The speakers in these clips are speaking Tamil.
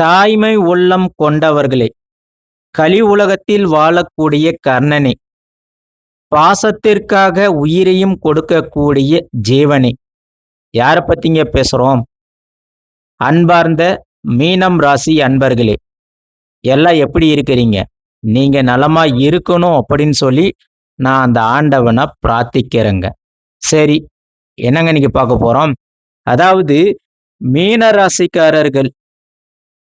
தாய்மை உள்ளம் கொண்டவர்களே கலி உலகத்தில் வாழக்கூடிய கர்ணனே பாசத்திற்காக உயிரையும் கொடுக்கக்கூடிய ஜீவனே. யாரை பத்திங்க பேசுறோம்? அன்பார்ந்த மீனம் ராசி அன்பர்களே எல்லாம் எப்படி இருக்கிறீங்க? நீங்க நலமா இருக்கணும் அப்படின்னு சொல்லி நான் அந்த ஆண்டவனை பிரார்த்திக்கிறேங்க. சரி என்னங்க நீங்க பார்க்க போறோம்? அதாவது மீன ராசிக்காரர்கள்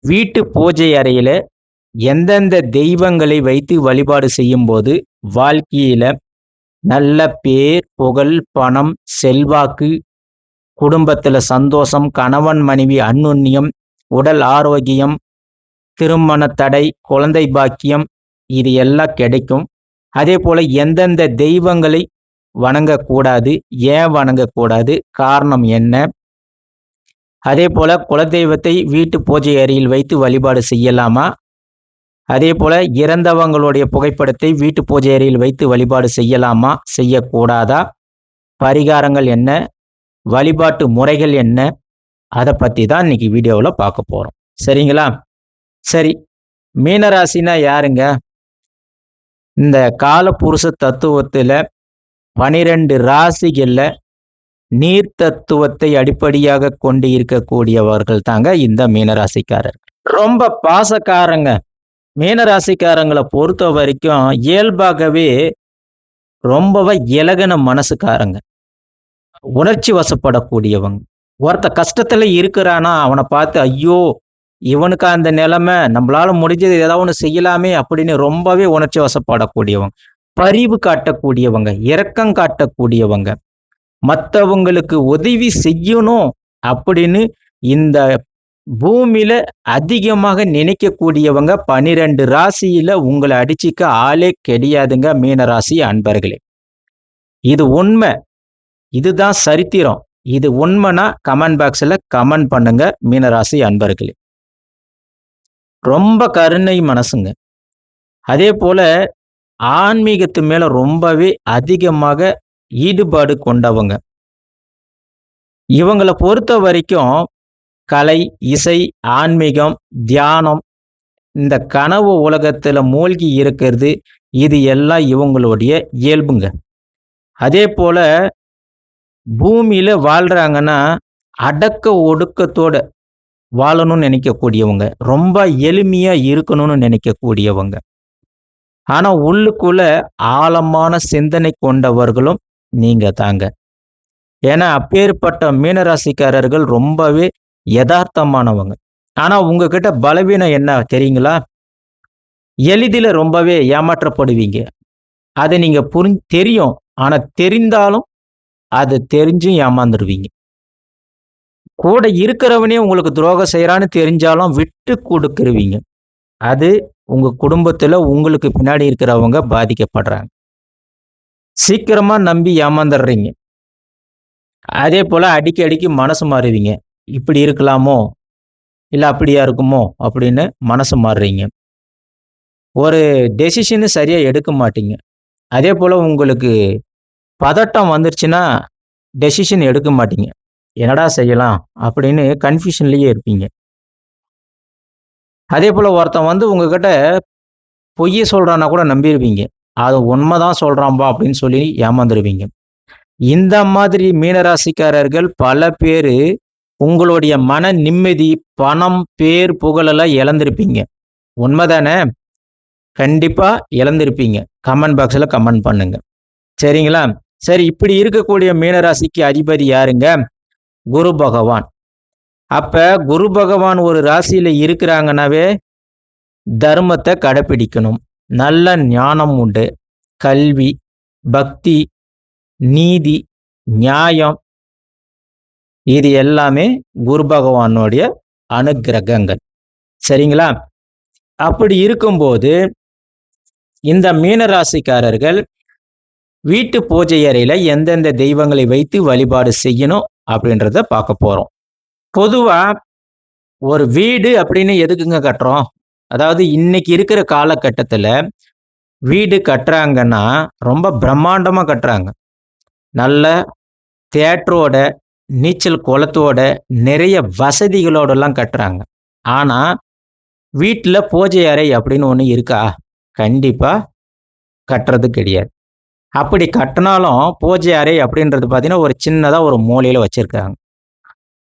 வீட்டு பூஜை அறையில எந்தெந்த தெய்வங்களை வைத்து வழிபாடு செய்யும்போது வாழ்க்கையில் வாழ்க்கையில நல்ல பேர் புகழ் பணம் செல்வாக்கு குடும்பத்துல சந்தோஷம் கணவன் மனைவி அன்னுண்ணியம் உடல் ஆரோக்கியம் திருமண தடை குழந்தை பாக்கியம் இது எல்லாம் கிடைக்கும். அதே போல எந்தெந்த தெய்வங்களை வணங்கக்கூடாது ஏன் வணங்கக்கூடாது காரணம் என்ன? அதே போல குலதெய்வத்தை வீட்டு பூஜை அறையில் வைத்து வழிபாடு செய்யலாமா? அதே போல இறந்தவங்களுடைய புகைப்படத்தை வீட்டு பூஜை அறையில் வைத்து வழிபாடு செய்யலாமா? செய்யக்கூடாதா? பரிகாரங்கள் என்ன? வழிபாட்டு முறைகள் என்ன? அதை பற்றி தான் இன்னைக்கு வீடியோவில் பார்க்க போகிறோம் சரிங்களா? சரி மீனராசினா யாருங்க? இந்த காலபுருஷ தத்துவத்தில் பனிரெண்டு ராசிகளில் நீர் தத்துவத்தை அடிப்படையாக கொண்டு இருக்கக்கூடியவர்கள் தாங்க இந்த மீனராசிக்காரர் ரொம்ப பாசக்காரங்க. மீனராசிக்காரங்களை பொறுத்த வரைக்கும் இயல்பாகவே ரொம்பவே இலகன மனசுக்காரங்க. உணர்ச்சி வசப்படக்கூடியவங்க. ஒருத்த கஷ்டத்துல இருக்கிறானா அவனை பார்த்து ஐயோ இவனுக்கு அந்த நிலைமை நம்மளால முடிஞ்சது ஏதாவது ஒன்று செய்யலாமே அப்படின்னு ரொம்பவே உணர்ச்சி வசப்படக்கூடியவங்க. பரிவு காட்டக்கூடியவங்க. இரக்கம் காட்டக்கூடியவங்க. மற்றவங்களுக்கு உதவி செய்யணும் அப்படின்னு இந்த பூமியில அதிகமாக நினைக்கக்கூடியவங்க பனிரெண்டு ராசியில உங்களை அடிச்சிக்க ஆளே கிடையாதுங்க மீனராசி அன்பர்களே. இது உண்மை. இதுதான் சரித்திரம். இது உண்மைனா கமெண்ட் பாக்ஸில் கமெண்ட் பண்ணுங்க மீனராசி அன்பர்களே. ரொம்ப கருணை மனசுங்க. அதே போல ஆன்மீகத்து மேல ரொம்பவே அதிகமாக ஈடுபாடு கொண்டவங்க. இவங்களை பொறுத்த வரைக்கும் கலை இசை ஆன்மீகம் தியானம் இந்த கனவு உலகத்துல மூழ்கி இருக்கிறது. இது எல்லாம் இவங்களுடைய இயல்புங்க. அதே போல பூமியில வாழ்றாங்கன்னா அடக்க ஒடுக்கத்தோட வாழணும்னு நினைக்கக்கூடியவங்க. ரொம்ப எளிமையா இருக்கணும்னு நினைக்கக்கூடியவங்க. ஆனா உள்ளுக்குள்ள ஆழமான சிந்தனை கொண்டவர்களும் நீங்க தாங்க. ஏன்னா அப்பேற்பட்ட மீனராசிக்காரர்கள் ரொம்பவே யதார்த்தமானவங்க. ஆனா உங்ககிட்ட பலவீனம் என்ன தெரியுங்களா? எளிதில் ரொம்பவே ஏமாற்றப்படுவீங்க. அதை நீங்க புரி தெரியும். ஆனா தெரிந்தாலும் அது தெரிஞ்சும் ஏமாந்துருவீங்க. கூட இருக்கிறவனே உங்களுக்கு துரோகம் செய்யறான்னு தெரிஞ்சாலும் விட்டு கொடுக்குருவீங்க அது உங்க குடும்பத்துல உங்களுக்கு பின்னாடி இருக்கிறவங்க பாதிக்கப்படுறாங்க. சீக்கிரமா நம்பி ஏமாந்துடுறீங்க. அதே போல அடிக்கடிக்கு மனசு மாறுவீங்க. இப்படி இருக்கலாமோ? இல்லை அப்படியா இருக்குமோ? அப்படின்னு மனசு மாறுறீங்க. ஒரு டெசிஷனு சரியாக எடுக்க மாட்டீங்க. அதே போல் உங்களுக்கு பதட்டம் வந்துருச்சுன்னா டெசிஷன் எடுக்க மாட்டீங்க. என்னடா செய்யலாம்? அப்படின்னு கன்ஃபியூஷன்லேயே இருப்பீங்க. அதே போல் ஒருத்தன் வந்து உங்ககிட்ட பொய்ய சொல்கிறான்னா கூட நம்பிடுவீங்க அது உண்மைதான் சொல்கிறான்பா அப்படின்னு சொல்லி ஏமாந்துருவீங்க. இந்த மாதிரி மீனராசிக்காரர்கள் பல பேர் உங்களுடைய மன நிம்மதி பணம் பேர் புகழெல்லாம் இழந்திருப்பீங்க. உண்மைதானே? கண்டிப்பா இழந்திருப்பீங்க. கமெண்ட் பாக்ஸில் கமெண்ட் பண்ணுங்க. சரிங்களா? சரி இப்படி இருக்கக்கூடிய மீனராசிக்கு அதிபதி யாருங்க? குரு பகவான். அப்ப குரு பகவான் ஒரு ராசியில இருக்கிறாங்கனாவே தர்மத்தை கடைப்பிடிக்கணும் நல்ல ஞானம் உண்டு. கல்வி பக்தி நீதி நியாயம் இது எல்லாமே குரு பகவானுடைய அனுகிரகங்கள் சரிங்களா? அப்படி இருக்கும்போது இந்த மீனராசிக்காரர்கள் வீட்டு பூஜை அறையில எந்தெந்த தெய்வங்களை வைத்து வழிபாடு செய்யணும் அப்படின்றத பார்க்க போறோம். பொதுவா ஒரு வீடு அப்படின்னு எதுக்குங்க கட்டுறோம்? அதாவது இன்னைக்கு இருக்கிற காலகட்டத்தில் வீடு கட்டுறாங்கன்னா ரொம்ப பிரம்மாண்டமாக கட்டுறாங்க நல்ல தேட்டரோட நீச்சல் குளத்தோட நிறைய வசதிகளோடலாம் கட்டுறாங்க ஆனால் வீட்டில் பூஜை அறை அப்படின்னு ஒன்று இருக்கா? கண்டிப்பாக கட்டுறது கிடையாது. அப்படி கட்டினாலும் பூஜை அறை அப்படின்றது பார்த்தீங்கன்னா, ஒரு சின்னதாக ஒரு மூலையில் வச்சிருக்காங்க.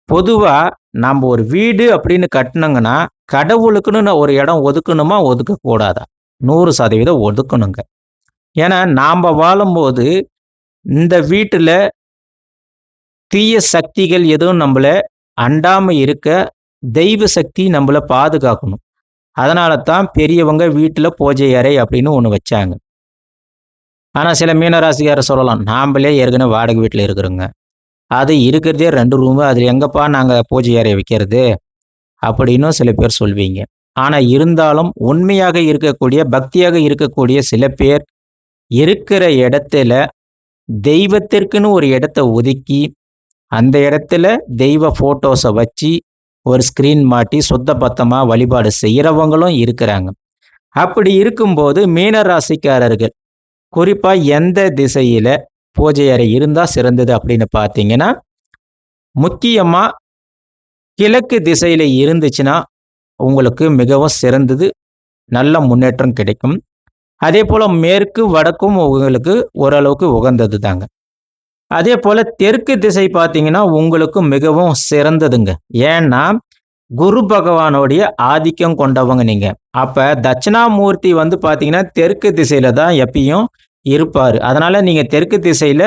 பொதுவாக நம்ம ஒரு வீடு அப்படின்னு கட்டினோங்கன்னா கடவுளுக்குன்னு ஒரு இடம் ஒதுக்கணுமா? ஒதுக்கக்கூடாதா? 100% ஒதுக்கணுங்க. ஏன்னா, நாம் வாழும்போது இந்த வீட்டுல தீய சக்திகள் எதுவும் நம்மள அண்டாமல் இருக்க, தெய்வ சக்தி நம்மள பாதுகாக்கணும். அதனால தான் பெரியவங்க வீட்டுல பூஜை அறை அப்படின்னு ஒண்ணு வச்சாங்க. ஆனா சில மீனராசிக்காரர் சொல்லலாம், நாம்பளே ஏற்கனவே வாடகை வீட்டில் இருக்கிறோங்க. அது இருக்கிறதே ரெண்டு ரூமு. அதுல எங்கப்பா நாங்க பூஜை அறை வைக்கிறது? அப்படின்னும் சில பேர் சொல்வீங்க. ஆனால் இருந்தாலும் உண்மையாக இருக்கக்கூடிய, பக்தியாக இருக்கக்கூடிய சில பேர் இருக்கிற இடத்துல தெய்வத்திற்குன்னு ஒரு இடத்த ஒதுக்கி, அந்த இடத்துல தெய்வ ஃபோட்டோஸை வச்சு, ஒரு ஸ்க்ரீன் மாட்டி சுத்த பத்தமாக வழிபாடு செய்கிறவங்களும் இருக்கிறாங்க. அப்படி இருக்கும்போது மீன ராசிக்காரர்கள், குறிப்பாக எந்த திசையில் பூஜை அறை இருந்தால் சிறந்தது அப்படின்னு பார்த்தீங்கன்னா, முக்கியமாக கிழக்கு திசையில இருந்துச்சுன்னா, உங்களுக்கு மிகவும் சிறந்தது. நல்ல முன்னேற்றம் கிடைக்கும். அதே போல் மேற்கு, வடக்கும் உங்களுக்கு ஓரளவுக்கு உகந்தது தாங்க. அதே போல் தெற்கு திசை பார்த்தீங்கன்னா, உங்களுக்கு மிகவும் சிறந்ததுங்க. ஏன்னா, குரு பகவானுடைய ஆதிக்கம் கொண்டவங்க நீங்க. அப்ப தட்சிணாமூர்த்தி வந்து பார்த்தீங்கன்னா, தெற்கு திசையில தான் எப்பயும் இருப்பாரு. அதனால நீங்க தெற்கு திசையில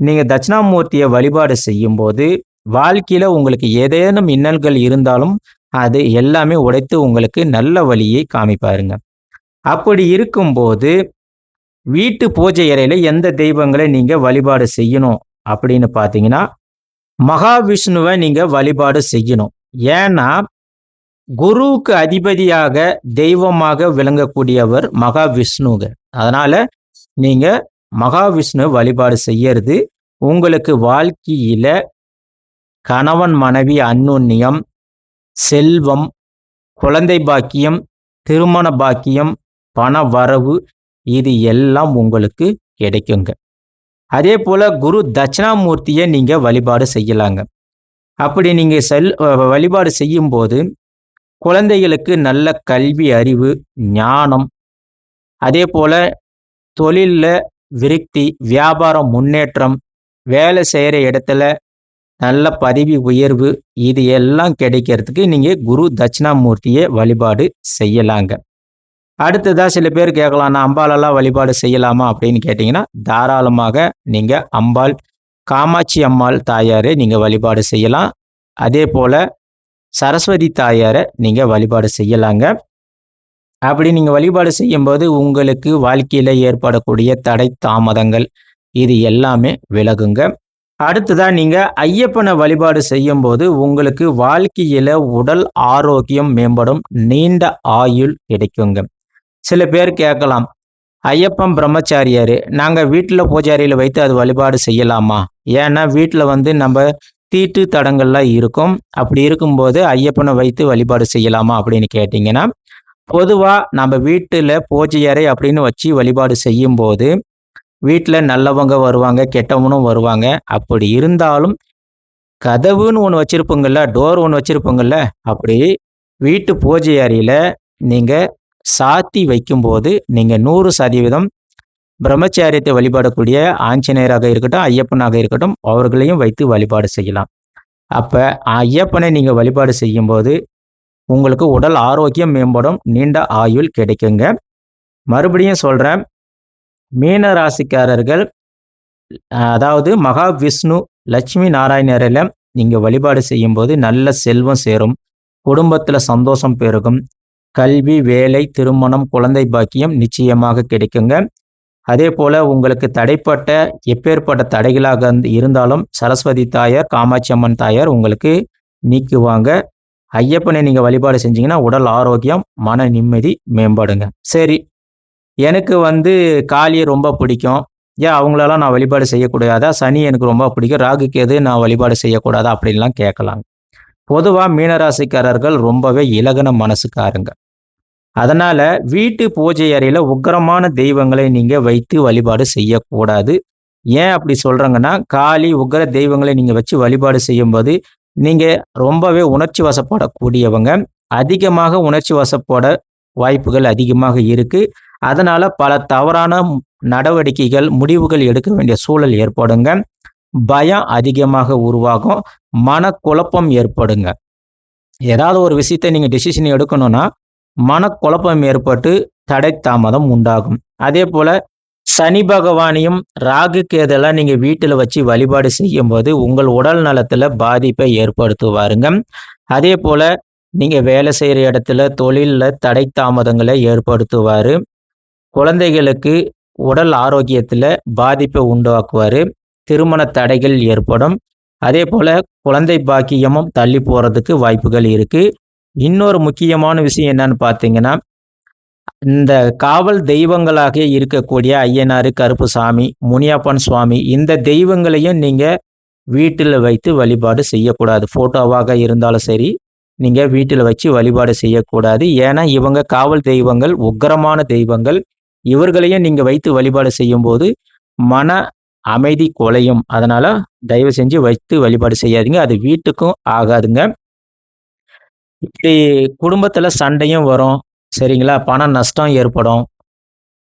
நீங்க தட்சிணாமூர்த்தியை வழிபாடு செய்யும்போது, வாழ்க்கையில உங்களுக்கு ஏதேனும் இன்னல்கள் இருந்தாலும், அது எல்லாமே உடைத்து உங்களுக்கு நல்ல வழியை காமிப்பாருங்க. அப்படி இருக்கும்போது, வீட்டு பூஜை அறையில எந்த தெய்வங்களை நீங்க வழிபாடு செய்யணும் அப்படின்னு பார்த்தீங்கன்னா, மகாவிஷ்ணுவை நீங்க வழிபாடு செய்யணும். ஏன்னா, குருவுக்கு அதிபதியாக, தெய்வமாக விளங்கக்கூடியவர் மகாவிஷ்ணுங்க. அதனால நீங்க மகாவிஷ்ணு வழிபாடு செய்யறது, உங்களுக்கு வாழ்க்கையில கணவன், மனைவி அந்நுண்ணியம் செல்வம், குழந்தை பாக்கியம், திருமண பாக்கியம், பண வரவு இது எல்லாம் உங்களுக்கு கிடைக்குங்க. அதே போல் குரு தட்சிணாமூர்த்தியை நீங்கள் வழிபாடு செய்யலாங்க. அப்படி நீங்கள் செல் வழிபாடு செய்யும்போது, குழந்தைகளுக்கு நல்ல கல்வி அறிவு, ஞானம், அதே போல் தொழிலில் விருத்தி, வியாபாரம் முன்னேற்றம், வேலை செய்கிற இடத்துல நல்ல பதவி உயர்வு, இது எல்லாம் கிடைக்கிறதுக்கு நீங்கள் குரு தட்சிணாமூர்த்தியை வழிபாடு செய்யலாங்க. அடுத்ததாக சில பேர் கேட்கலாம், நான் அம்பாளெல்லாம் வழிபாடு செய்யலாமா? அப்படின்னு கேட்டிங்கன்னா தாராளமாக நீங்கள் அம்பாள், காமாட்சி அம்மாள் தாயாரை நீங்கள் வழிபாடு செய்யலாம். அதே போல் சரஸ்வதி தாயாரை நீங்கள் வழிபாடு செய்யலாங்க. அப்படி நீங்கள் வழிபாடு செய்யும்போது, உங்களுக்கு வாழ்க்கையில் ஏற்படக்கூடிய தடை, தாமதங்கள் இது எல்லாமே விலகுங்க. அடுத்ததா நீங்க ஐயப்பனை வழிபாடு செய்யும்போது, உங்களுக்கு வாழ்க்கையில உடல் ஆரோக்கியம் மேம்படும். நீண்ட ஆயுள் கிடைக்குங்க. சில பேர் கேட்கலாம், ஐயப்பன் பிரம்மச்சாரியாரு, நாங்க வீட்டில் பூஜை வைத்து அது வழிபாடு செய்யலாமா? ஏன்னா வீட்டில் வந்து நம்ம தீட்டு தடங்கள்லாம் இருக்கும். அப்படி இருக்கும்போது ஐயப்பனை வைத்து வழிபாடு செய்யலாமா? அப்படின்னு கேட்டீங்கன்னா, பொதுவா நம்ம வீட்டுல பூஜை அறை அப்படின்னு வச்சு வழிபாடு செய்யும்போது, வீட்டில் நல்லவங்க வருவாங்க, கெட்டவனும் வருவாங்க. அப்படி இருந்தாலும், கதவுன்னு ஒன்று வச்சுருப்போங்கள்ல டோர் ஒன்று வச்சுருப்போங்கள்ல அப்படி வீட்டு பூஜை அறையில் நீங்கள் சாத்தி வைக்கும்போது, நீங்கள் நூறு சதவீதம் பிரம்மச்சாரியத்தை வழிபடக்கூடிய ஆஞ்சநேயராக இருக்கட்டும், ஐயப்பனாக இருக்கட்டும், அவர்களையும் வைத்து வழிபாடு செய்யலாம். அப்போ ஐயப்பனை நீங்கள் வழிபாடு செய்யும்போது, உங்களுக்கு உடல் ஆரோக்கியம் மேம்படும். நீண்ட ஆயுள் கிடைக்குங்க. மறுபடியும் சொல்கிறேன் மீன ராசிக்காரர்கள் அதாவது மகாவிஷ்ணு, லட்சுமி நாராயணரில் நீங்கள் வழிபாடு செய்யும்போது நல்ல செல்வம் சேரும். குடும்பத்தில் சந்தோஷம் பெருகும். கல்வி, வேலை, திருமணம், குழந்தை பாக்கியம் நிச்சயமாக கிடைக்குங்க. அதே போல் உங்களுக்கு தடைப்பட்ட எப்பேற்பட்ட தடைகளாக இருந்தாலும், சரஸ்வதி தாயார், காமாட்சி அம்மன் தாயார் உங்களுக்கு நீக்குவாங்க. ஐயப்பனை நீங்கள் வழிபாடு செஞ்சீங்கன்னா, உடல் ஆரோக்கியம், மன நிம்மதி மேம்படுங்க. சரி, எனக்கு வந்து காளியை ரொம்ப பிடிக்கும். ஏன் அவங்களெல்லாம் நான் வழிபாடு செய்யக்கூடாதா? சனி எனக்கு ரொம்ப பிடிக்கும். ராகு, கேது நான் வழிபாடு செய்யக்கூடாதா? அப்படின்லாம் கேட்கலாம். பொதுவாக மீனராசிக்காரர்கள் ரொம்பவே இலகன மனசுக்காரங்க. அதனால வீட்டு பூஜை அறையில உக்கரமான தெய்வங்களை நீங்க வைத்து வழிபாடு செய்யக்கூடாது. ஏன் அப்படி சொல்கிறாங்கன்னா காளி, உக்கிர தெய்வங்களை நீங்க வச்சு வழிபாடு செய்யும்போது, நீங்க ரொம்பவே உணர்ச்சி வசப்படக்கூடியவங்க. அதிகமாக உணர்ச்சி வசப்பட வாய்ப்புகள் அதிகமாக இருக்கு. அதனால் பல தவறான நடவடிக்கைகள், முடிவுகள் எடுக்க வேண்டிய சூழல் ஏற்படுங்க. பயம் அதிகமாக உருவாகும். மனக்குழப்பம் ஏற்படுங்க. ஏதாவது ஒரு விஷயத்த நீங்கள் டிசிஷன் எடுக்கணும்னா, மனக்குழப்பம் ஏற்பட்டு தடை தாமதம் உண்டாகும். அதே போல் சனி பகவானையும், ராகு கேதெல்லாம் நீங்கள் வீட்டில் வச்சு வழிபாடு செய்யும்போது, உங்கள் உடல் நலத்தில் பாதிப்பை ஏற்படுத்துவாருங்க. அதே போல் நீங்கள் வேலை செய்கிற இடத்துல, தொழிலில் தடை தாமதங்களை ஏற்படுத்துவார் குழந்தைகளுக்கு உடல் ஆரோக்கியத்தில் பாதிப்பை உண்டாக்குவார் திருமண தடைகள் ஏற்படும். அதே போல் குழந்தை பாக்கியமும் தள்ளி போகிறதுக்கு வாய்ப்புகள் இருக்குது இன்னொரு முக்கியமான விஷயம் என்னன்னு பார்த்தீங்கன்னா, இந்த காவல் தெய்வங்களாக இருக்கக்கூடிய ஐயனார் கருப்பு சாமி முனியப்பன் சுவாமி இந்த தெய்வங்களையும் நீங்கள் வீட்டில் வைத்து வழிபாடு செய்யக்கூடாது. ஃபோட்டோவாக இருந்தாலும் சரி, நீங்கள் வீட்டில் வச்சு வழிபாடு செய்யக்கூடாது. ஏன்னா, இவங்க காவல் தெய்வங்கள், உக்கிரமான தெய்வங்கள். இவர்களையும் நீங்க வைத்து வழிபாடு செய்யும்போது, மன அமைதி குலையும். அதனால தயவு செஞ்சு வைத்து வழிபாடு செய்யாதீங்க. அது வீட்டுக்கும் ஆகாதுங்க. இப்படி குடும்பத்தில் சண்டையும் வரும். சரிங்களா? பண நஷ்டம் ஏற்படும்.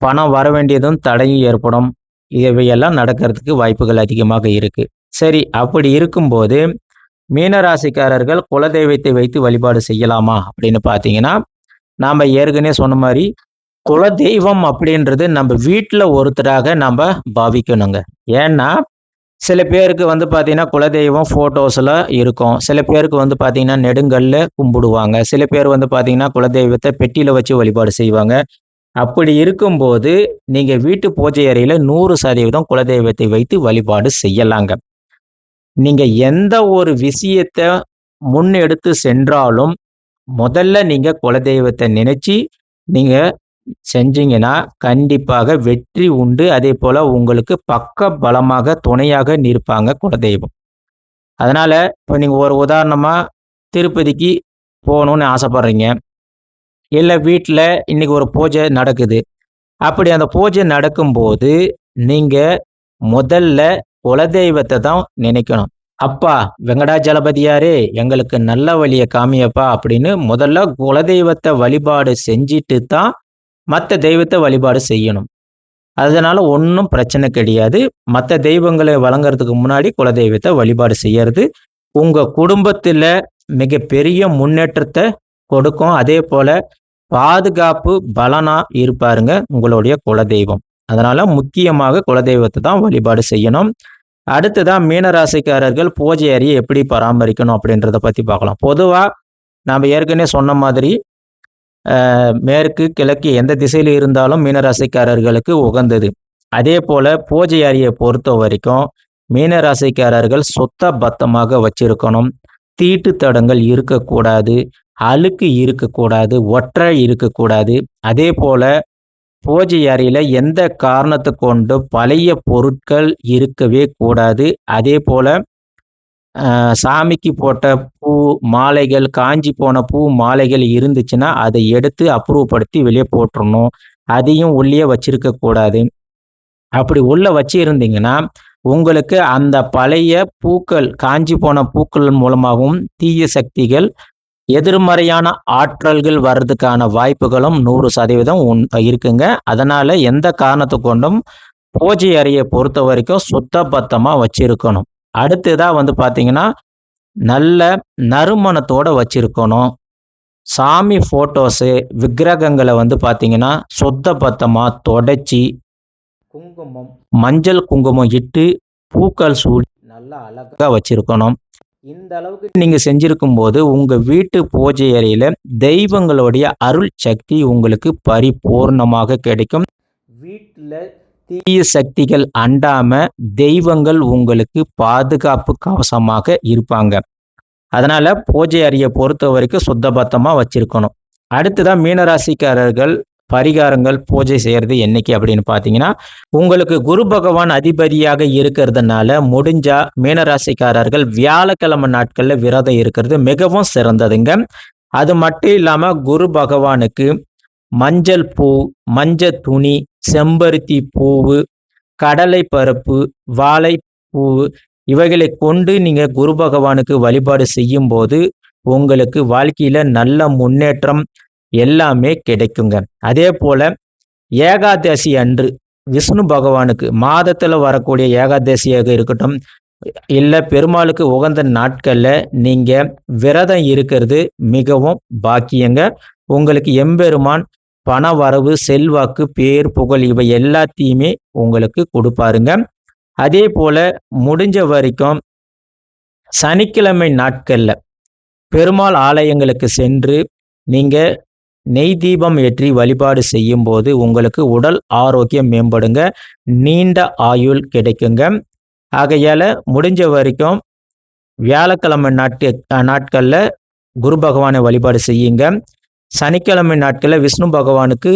பணம் வர வேண்டியதும் தடையும் ஏற்படும். இவையெல்லாம் நடக்கிறதுக்கு வாய்ப்புகள் அதிகமாக இருக்கு. சரி, அப்படி இருக்கும்போது, மீனராசிக்காரர்கள் குலதெய்வத்தை வைத்து வழிபாடு செய்யலாமா? அப்படின்னு பார்த்தீங்கன்னா, நாம் ஏற்கனவே சொன்ன மாதிரி குல குலதெய்வம் அப்படின்றது நம்ம வீட்டில் ஒருத்தராக நம்ம பாவிக்கணுங்க. ஏன்னா, சில பேருக்கு வந்து பார்த்தீங்கன்னா, குலதெய்வம் ஃபோட்டோஸில் இருக்கும். சில பேருக்கு வந்து பார்த்தீங்கன்னா, நெடுங்கல்ல கும்பிடுவாங்க. சில பேர் வந்து பார்த்தீங்கன்னா, குலதெய்வத்தை பெட்டியில் வச்சு வழிபாடு செய்வாங்க. அப்படி இருக்கும்போது, நீங்கள் வீட்டு பூஜை அறையில் நூறு சதவீதம் குலதெய்வத்தை வைத்து வழிபாடு செய்யலாங்க. நீங்கள் எந்த ஒரு விஷயத்த முன்னெடுத்து சென்றாலும், முதல்ல நீங்கள் குலதெய்வத்தை நினச்சி நீங்கள் செஞ்சீங்கன்னா, கண்டிப்பாக வெற்றி உண்டு. அதே போல் உங்களுக்கு பக்க பலமாக, துணையாக நிற்பாங்க குலதெய்வம். அதனால, இப்போ நீங்கள் ஒரு உதாரணமாக திருப்பதிக்கு போகணுன்னு ஆசைப்பட்றீங்க இல்லை வீட்டில் இன்னைக்கு ஒரு பூஜை நடக்குது. அப்படி அந்த பூஜை நடக்கும்போது, நீங்கள் முதல்ல குலதெய்வத்தை தான் நினைக்கணும். "அப்பா வெங்கடாஜலபதியாரே, எங்களுக்கு நல்ல வழியை காமியப்பா" அப்படின்னு முதல்ல குலதெய்வத்தை வழிபாடு செஞ்சுட்டு தான், மற்ற தெய்வத்தை வழிபாடு செய்யணும். அதனால் ஒன்றும் பிரச்சனை கிடையாது. மற்ற தெய்வங்களை வழங்குறதுக்கு முன்னாடி குலதெய்வத்தை வழிபாடு செய்யறது, உங்கள் குடும்பத்தில் மிகப்பெரிய முன்னேற்றத்தை கொடுக்கும். அதே போல் பாதுகாப்பு பலனாக இருப்பாருங்க உங்களுடைய குலதெய்வம். அதனால் முக்கியமாக குலதெய்வத்தை தான் வழிபாடு செய்யணும். அடுத்ததான் மீனராசிக்காரர்கள் பூஜை அறியை எப்படி பராமரிக்கணும் அப்படின்றத பற்றி பார்க்கலாம். பொதுவாக நாம் ஏற்கனவே சொன்ன மாதிரி, மேற்கு, கிழக்கு எந்த திசையில் இருந்தாலும் மீன உகந்தது உகந்தது. அதேபோல பூஜை அறைய பொறுத்தவரைக்கும், மீன மீனராசிக்காரர்கள் சுத்த பத்தமாக வச்சிருக்கணும். தீட்டு தடங்கள் இருக்கக்கூடாது. அழுக்கு இருக்கக்கூடாது. ஒற்றை இருக்கக்கூடாது. அதே போல பூஜை அறையில் எந்த காரணத்தை கொண்டும் பழைய பொருட்கள் இருக்கவே கூடாது. அதே போல் சாமிக்கு போட்ட பூ, மாலைகள், காஞ்சி போன பூ, மாலைகள் இருந்துச்சுன்னா, அதை எடுத்து அப்புறப்படுத்தி வெளியே போட்டுடணும் அதையும் உள்ளேயே வச்சிருக்க கூடாது. அப்படி உள்ள வச்சிருந்தீங்கன்னா, உங்களுக்கு அந்த பழைய பூக்கள், காஞ்சி போன பூக்கள் மூலமாகவும் தீய சக்திகள், எதிர்மறையான ஆற்றல்கள் வர்றதுக்கான வாய்ப்புகளும் 100% உண் இருக்குங்க. அதனால எந்த காரணத்து கொண்டும் பூஜை அறையை பொறுத்த வரைக்கும் சுத்த பத்தமாக வச்சிருக்கணும். அடுத்ததா வந்து பார்த்தீங்கன்னா, நல்ல நறுமணத்தோட வச்சிருக்கணும். சாமி ஃபோட்டோஸு, விக்கிரகங்கள வந்து பார்த்தீங்கன்னா, சுத்த பத்தமா தொடச்சு, குங்குமம், மஞ்சள் குங்குமம் இட்டு, பூக்கள் சூடி நல்லா அழகா வச்சிருக்கணும். இந்த அளவுக்கு நீங்க செஞ்சிருக்கும்போது, உங்க வீட்டு பூஜை அறையில தெய்வங்களுடைய அருள் சக்தி உங்களுக்கு பரிபூர்ணமாக கிடைக்கும். வீட்ல தீய சக்திகள் அண்டாம, தெய்வங்கள் உங்களுக்கு பாதுகாப்பு கவசமாக இருப்பாங்க. அதனால பூஜை அறைய பொறுத்தவரைக்கும் சுத்த பத்தமா வச்சிருக்கணும். அடுத்துதான் மீனராசிக்காரர்கள் பரிகாரங்கள் பூஜை செய்யறது என்னைக்கு அப்படின்னு பார்த்தீங்கன்னா, உங்களுக்கு குரு பகவான் அதிபதியாக இருக்கிறதுனால, முடிஞ்சா மீனராசிக்காரர்கள் வியாழக்கிழமை நாட்கள்ல விரதம் இருக்கிறது மிகவும் சிறந்ததுங்க. அது மட்டும் இல்லாம குரு பகவானுக்கு மஞ்சள் பூ, மஞ்சள் துணி, செம்பருத்தி பூவு, கடலை பருப்பு, வாழைப்பூவு இவைகளை கொண்டு நீங்கள் குரு பகவானுக்கு வழிபாடு செய்யும்போது, உங்களுக்கு வாழ்க்கையில நல்ல முன்னேற்றம் எல்லாமே கிடைக்குங்க. அதே போல ஏகாதசி அன்று விஷ்ணு பகவானுக்கு மாதத்துல வரக்கூடிய ஏகாதசியாக இருக்கட்டும் இல்லை பெருமாளுக்கு உகந்த நாட்களில் நீங்கள் விரதம் இருக்கிறது மிகவும் பாக்கியங்க. உங்களுக்கு எம்பெருமான் பண வரவு செல்வாக்கு பேர் புகழ் இவை எல்லாத்தையுமே உங்களுக்கு கொடுப்பாருங்க. அதே போல முடிஞ்ச வரைக்கும் சனிக்கிழமை நாட்களில் பெருமாள் ஆலயங்களுக்கு சென்று நீங்கள் நெய் தீபம் ஏற்றி வழிபாடு செய்யும் போது உங்களுக்கு உடல் ஆரோக்கியம் மேம்படுங்க. நீண்ட ஆயுள் கிடைக்குங்க. ஆகையால் முடிஞ்ச வரைக்கும் வியாழக்கிழமை நாட்டு நாட்களில் குரு பகவானை வழிபாடு செய்யுங்க. சனிக்கிழமை நாட்களில் விஷ்ணு பகவானுக்கு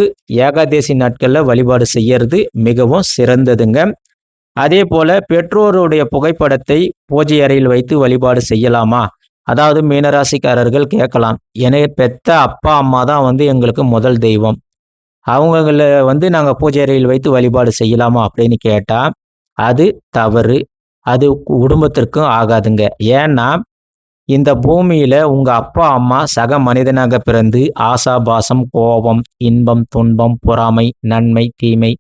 ஏகாதேசி நாட்களில் வழிபாடு செய்யறது மிகவும் சிறந்ததுங்க. அதே போல பெற்றோருடைய புகைப்படத்தை பூஜை அறையில் வைத்து வழிபாடு செய்யலாமா? அதாவது மீனராசிக்காரர்கள் கேட்கலாம். என பெத்த அப்பா அம்மா தான் வந்து எங்களுக்கு முதல் தெய்வம். அவங்கள வந்து நாங்கள் பூஜை அறையில் வைத்து வழிபாடு செய்யலாமா அப்படின்னு கேட்டால் அது தவறு. அது குடும்பத்திற்கும் ஆகாதுங்க. ஏன்னா இந்த பூமியில உங்க அப்பா அம்மா சக மனிதனாக பிறந்து ஆசாபாசம் கோபம் இன்பம் துன்பம் பொறாமை நன்மை தீமை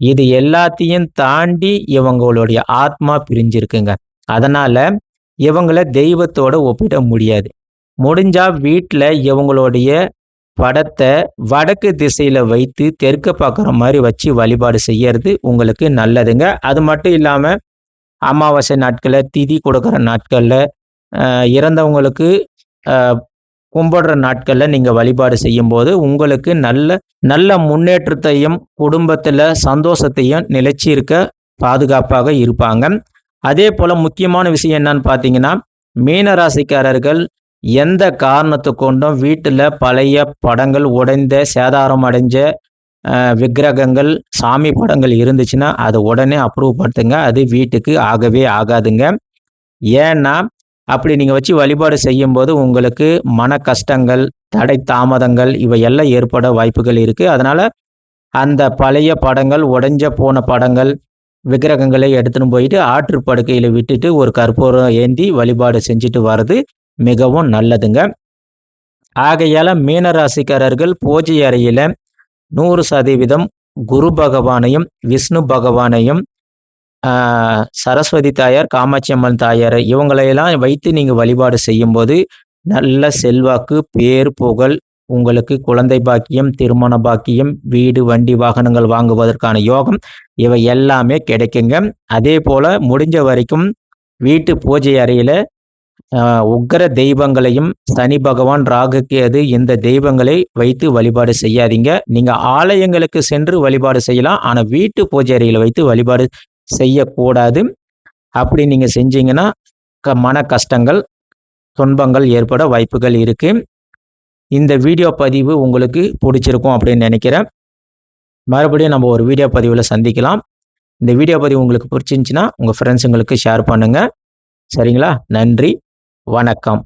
இது எல்லாத்தையும் தாண்டி இவங்களுடைய ஆத்மா பிரிஞ்சிருக்குங்க. அதனால இவங்கள தெய்வத்தோட ஒப்பிட முடியாது. முடிஞ்சா வீட்டில் இவங்களுடைய படத்தை வடக்கு திசையில வைத்து தெற்கு பார்க்குற மாதிரி வச்சு வழிபாடு செய்யறது உங்களுக்கு நல்லதுங்க. அது மட்டும் இல்லாமல் அமாவாசை நாட்களில் திதி கொடுக்குற நாட்களில் இறந்தவங்களுக்கு கும்பிடுற நாட்களில் நீங்கள் வழிபாடு செய்யும்போது உங்களுக்கு நல்ல நல்ல முன்னேற்றத்தையும் குடும்பத்தில் சந்தோஷத்தையும் நிலைச்சி இருக்க பாதுகாப்பாக இருப்பாங்க. அதே போல் முக்கியமான விஷயம் என்னன்னு பார்த்தீங்கன்னா மீனராசிக்காரர்கள் எந்த காரணத்தை கொண்டும் வீட்டில் பழைய படங்கள் உடைந்த சேதாரம் அடைஞ்ச விக்கிரகங்கள் சாமி படங்கள் இருந்துச்சுன்னா அதை உடனே அப்ரூவ் படுத்துங்க. அது வீட்டுக்கு ஆகவே ஆகாதுங்க. ஏன்னா அப்படி நீங்கள் வச்சு வழிபாடு செய்யும்போது உங்களுக்கு மன கஷ்டங்கள் தடை தாமதங்கள் இவையெல்லாம் ஏற்பட வாய்ப்புகள் இருக்குது அதனால் அந்த பழைய படங்கள் உடஞ்ச போன படங்கள் விக்கிரகங்களை எடுத்துன்னு போயிட்டு ஆற்று படுக்கையில் விட்டுட்டு ஒரு கற்பூரம் ஏந்தி வழிபாடு செஞ்சுட்டு வர்றது மிகவும் நல்லதுங்க. ஆகையால் மீனராசிக்காரர்கள் பூஜை அறையில் நூறு சதவீதம் குரு பகவானையும் விஷ்ணு பகவானையும் சரஸ்வதி தாயார் காமாட்சி அம்மன் தாயார் இவங்களையெல்லாம் வைத்து நீங்கள் வழிபாடு செய்யும்போது நல்ல செல்வாக்கு பேர் புகழ் உங்களுக்கு குழந்தை பாக்கியம் திருமண பாக்கியம் வீடு வண்டி வாகனங்கள் வாங்குவதற்கான யோகம் இவை எல்லாமே கிடைக்குங்க. அதே போல் முடிஞ்ச வரைக்கும் வீட்டு பூஜை அறையில் உக்கர தெய்வங்களையும் சனி பகவான் ராகுக்கு இந்த தெய்வங்களை வைத்து வழிபாடு செய்யாதீங்க. நீங்கள் ஆலயங்களுக்கு சென்று வழிபாடு செய்யலாம். ஆனால் வீட்டு பூஜை அறையில் வைத்து வழிபாடு செய்யக்கூடாது. அப்படி நீங்கள் செஞ்சீங்கன்னா க மன கஷ்டங்கள் துன்பங்கள் ஏற்பட வாய்ப்புகள் இருக்குது இந்த வீடியோ பதிவு உங்களுக்கு பிடிச்சிருக்கும் அப்படின்னு நினைக்கிறேன். மறுபடியும் நம்ம ஒரு வீடியோ பதிவில் சந்திக்கலாம். இந்த வீடியோ பதிவு உங்களுக்கு பிடிச்சிருந்துச்சின்னா உங்கள் ஃப்ரெண்ட்ஸுங்களுக்கு ஷேர் பண்ணுங்கள் சரிங்களா? நன்றி. வணக்கம்.